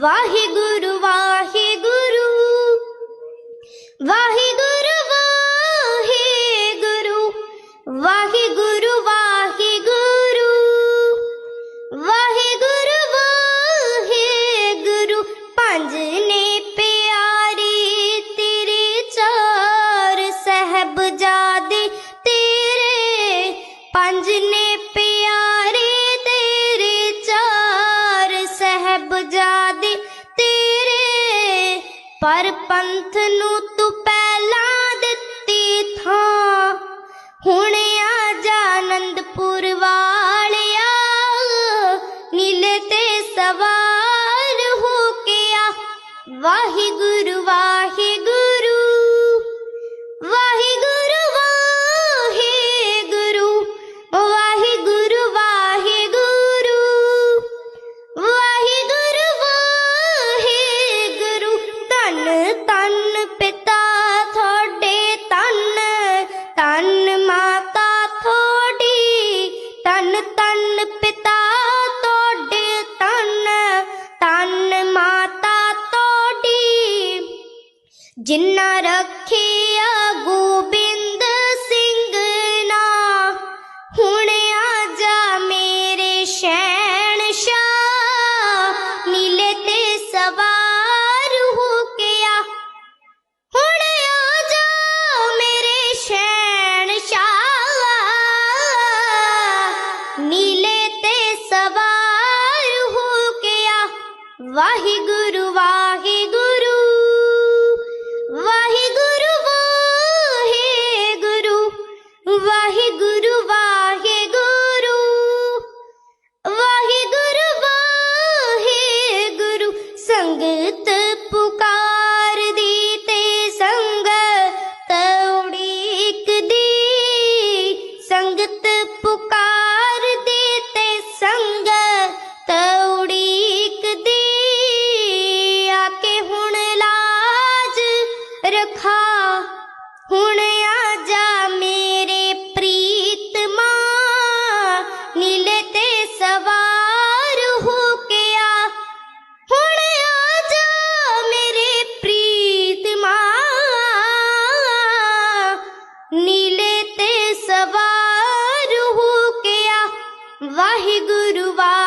ਵਾਹਿਗੁਰੂ ਪਰ ਪੰਥ ਨੂੰ ਤੂੰ ਪਹਿਲਾਂ ਦਿੱਤੀ ਥਾਂ। ਹੁਣ ਆ ਜਾ ਆਨੰਦਪੁਰ ਵਾਲਿਆ, ਨੀਲੇ ਤੇ ਸਵਾਰ ਹੋ ਕੇ ਆ। ਵਾਹਿਗੁਰੂ ਜਿੰਨਾ ਰੱਖਿਆ ਗੋਬਿੰਦ ਸਿੰਘ ਨਾ, ਹੁਣ ਆ ਜਾ ਮੇਰੇ ਸ਼ੈਣ ਸ਼ਾ ਨੀਲੇ ਤੇ ਸਵਾਰ ਹੋ ਕੇ ਆ। ਹੁਣ ਆ ਜਾ ਮੇਰੇ ਸ਼ੈਣ ਸ਼ਾ ਨੀਲੇ ਤੇ ਸਵਾਰ ਹੋ ਕੇ ਆ। ਵਾਹਿਗੁਰੂ ਵਾ ਰੂਹ ਕਿਆ? ਵਾਹਿਗੁਰੂ ਵਾ